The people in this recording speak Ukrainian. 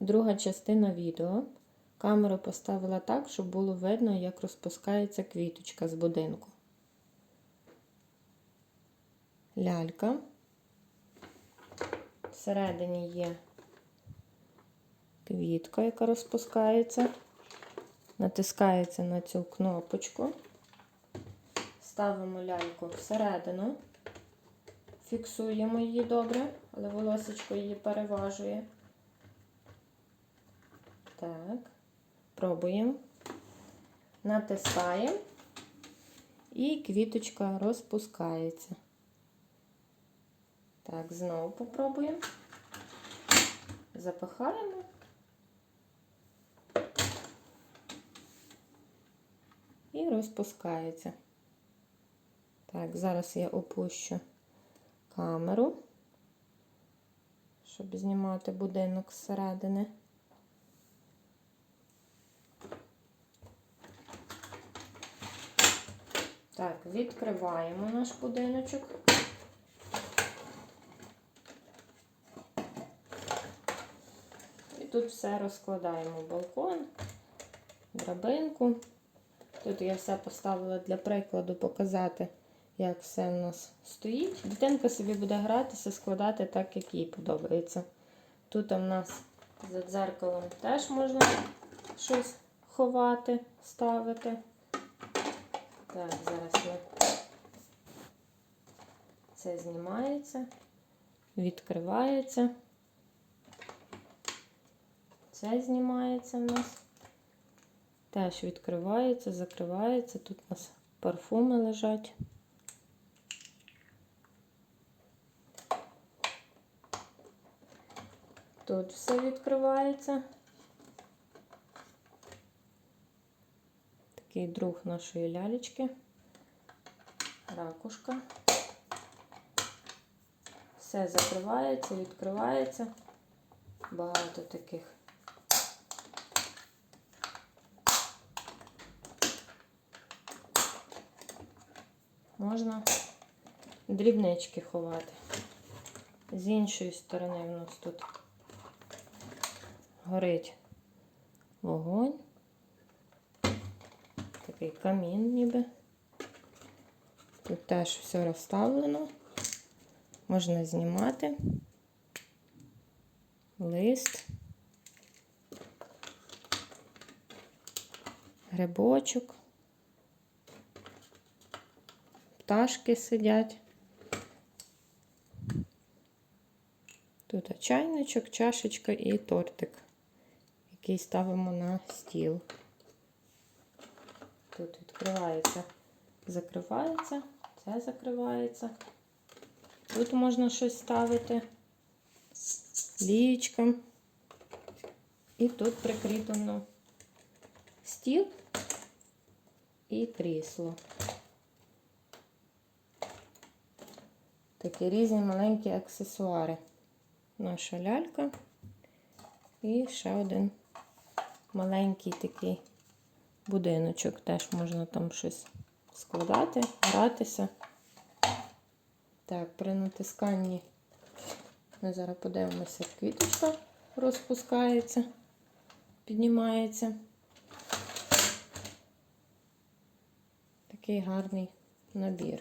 Друга частина відео. Камеру поставила так, щоб було видно, як розпускається квіточка з будинку. Лялька. Всередині є квітка, яка розпускається. Натискається на цю кнопочку. Ставимо ляльку всередину. Фіксуємо її добре, але волосечко її переважує. Так, пробуємо. Натискаємо і квіточка розпускається. Так, знову попробуємо. Запихаємо. І розпускається. Так, зараз я опущу камеру, щоб знімати будинок зсередини. Так, відкриваємо наш будиночок. І тут все розкладаємо балкон, драбинку. Тут я все поставила для прикладу показати, як все в нас стоїть. Дитинка собі буде гратися, складати так, як їй подобається. Тут у нас за дзеркалом теж можна щось ховати, ставити. Так, зараз ми це знімається, відкривається. Це знімається в нас. Теж відкривається, закривається. Тут у нас парфуми лежать. Тут все відкривається. Такий друг нашої лялечки. Ракушка. Все закривається, відкривається. Багато таких. Можна дрібнички ховати. З іншої сторони в нас тут горить вогонь. Такий камін ніби. Тут теж все розставлено. Можна знімати. Лист. Грибочок. Пташки сидять. Тут чайничок, чашечка і тортик, який ставимо на стіл. Тут відкривається, закривається, це закривається. Тут можна щось ставити, лієчка. І тут прикріплено стіл і крісло. Такі різні маленькі аксесуари. Наша лялька. І ще один маленький такий будиночок. Теж можна там щось складати, гратися. Так, при натисканні ми зараз подивимося, квіточка розпускається, піднімається. Такий гарний набір.